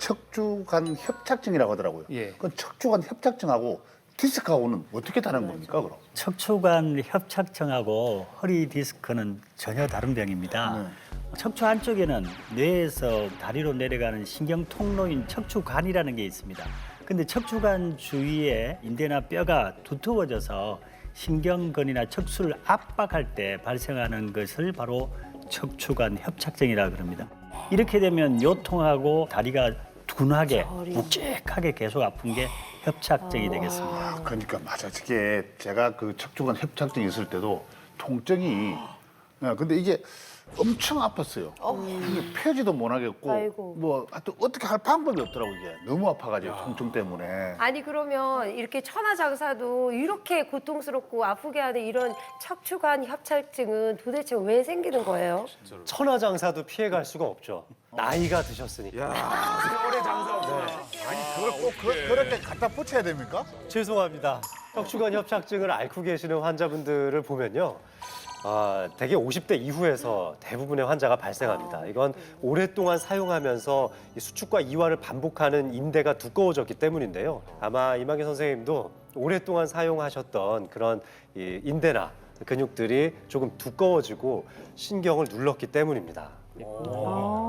척추관 협착증이라고 하더라고요. 예. 그 척추관 협착증하고 디스크하고는 어떻게 다른 겁니까, 그럼? 척추관 협착증하고 허리 디스크는 전혀 다른 병입니다. 척추 안쪽에는 뇌에서 다리로 내려가는 신경 통로인 척추관이라는 게 있습니다. 근데 척추관 주위에 인대나 뼈가 두터워져서 신경근이나 척수를 압박할 때 발생하는 것을 바로 척추관 협착증이라 그럽니다. 이렇게 되면 요통하고 다리가 둔하게 묵직하게 계속 아픈 게 협착증이 되겠습니다. 아, 그러니까 맞아. 이게 제가 그 척추관 협착증 있을 때도 통증이 네, 근데 이게 엄청 아팠어요. 이게 펴지도 못하겠고 아이고. 뭐 하여튼 어떻게 할 방법이 없더라고 이게 너무 아파가지고 통증 때문에. 아니 그러면 이렇게 천하장사도 이렇게 고통스럽고 아프게 하는 이런 척추관 협착증은 도대체 왜 생기는 거예요? 천하장사도 피해갈 수가 없죠. 나이가 드셨으니까. 그걸 꼭 그, 그렇게 갖다 붙여야 됩니까? 죄송합니다. 척추관 협착증을 앓고 계시는 환자분들을 보면요. 아, 대개 50대 이후에서 대부분의 환자가 발생합니다. 이건 오랫동안 사용하면서 이 수축과 이완을 반복하는 인대가 두꺼워졌기 때문인데요. 아마 이만기 선생님도 오랫동안 사용하셨던 그런 이 인대나 근육들이 조금 두꺼워지고 신경을 눌렀기 때문입니다. 아.